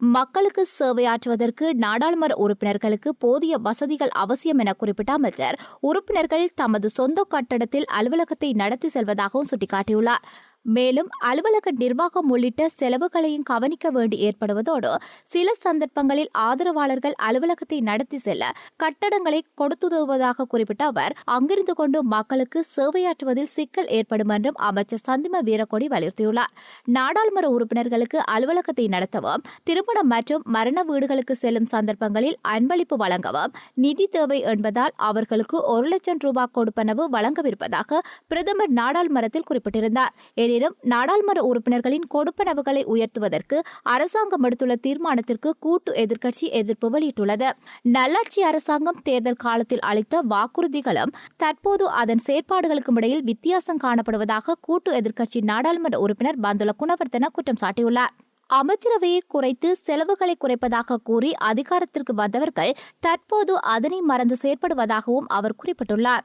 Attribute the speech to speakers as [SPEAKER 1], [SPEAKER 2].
[SPEAKER 1] மக்களுக்கு சேவையாற்றுவதற்கு நாடாளுமன்ற உறுப்பினர்களுக்கு போதிய வசதிகள் அவசியம் என குறிப்பிட்ட அமைச்சர் உறுப்பினர்கள் தமது சொந்த கட்டடத்தில் அலுவலகத்தை நடத்தி செல்வதாகவும் சுட்டிக்காட்டியுள்ளார். மேலும் அலுவலக நிர்வாகம் உள்ளிட்ட செலவுகளையும் கவனிக்க வேண்டி ஏற்படுவதோடு சில சந்தர்ப்பங்களில் ஆதரவாளர்கள் அலுவலகத்தை நடத்தி செல்ல கட்டடங்களை கொடுத்துதவுவதாக குறிப்பிட்ட அவர் அங்கிருந்து கொண்டு மக்களுக்கு சேவையாற்றுவதில் சிக்கல் ஏற்படும் என்றும் அமைச்சர் சந்திம வீரக்கொடி வலியுறுத்தியுள்ளார். நாடாளுமன்ற உறுப்பினர்களுக்கு அலுவலகத்தை நடத்தவும் திருமணம் மற்றும் மரண வீடுகளுக்கு செல்லும் சந்தர்ப்பங்களில் அன்பளிப்பு வழங்கவும் நிதி தேவை என்பதால் அவர்களுக்கு ஒரு லட்சம் ரூபாய் கொடுப்பனவு வழங்கவிருப்பதாக பிரதமர் நாடாளுமன்றத்தில் குறிப்பிட்டிருந்தார். எனினும் நாடாளுமன்ற உறுப்பினர்களின் கொடுப்பனவுகளை உயர்த்துவதற்கு அரசாங்கம் எடுத்துள்ள தீர்மானத்திற்கு கூட்டு எதிர்க்கட்சி எதிர்ப்பு வெளியிட்டுள்ளது. நல்லாட்சி அரசாங்கம் தேர்தல் காலத்தில் அளித்த வாக்குறுதிகளும் தற்போது அதன் செயற்பாடுகளுக்கும் இடையில் வித்தியாசம் காணப்படுவதாக கூட்டு எதிர்க்கட்சி நாடாளுமன்ற உறுப்பினர் பந்துல குணவர்த்தன குற்றம் சாட்டியுள்ளார். அமைச்சரவையை குறைத்து செலவுகளை குறைப்பதாக கூறி அதிகாரத்திற்கு வந்தவர்கள் தற்போது அதனை மறந்து செயற்படுவதாகவும் அவர் குறிப்பிட்டுள்ளார்.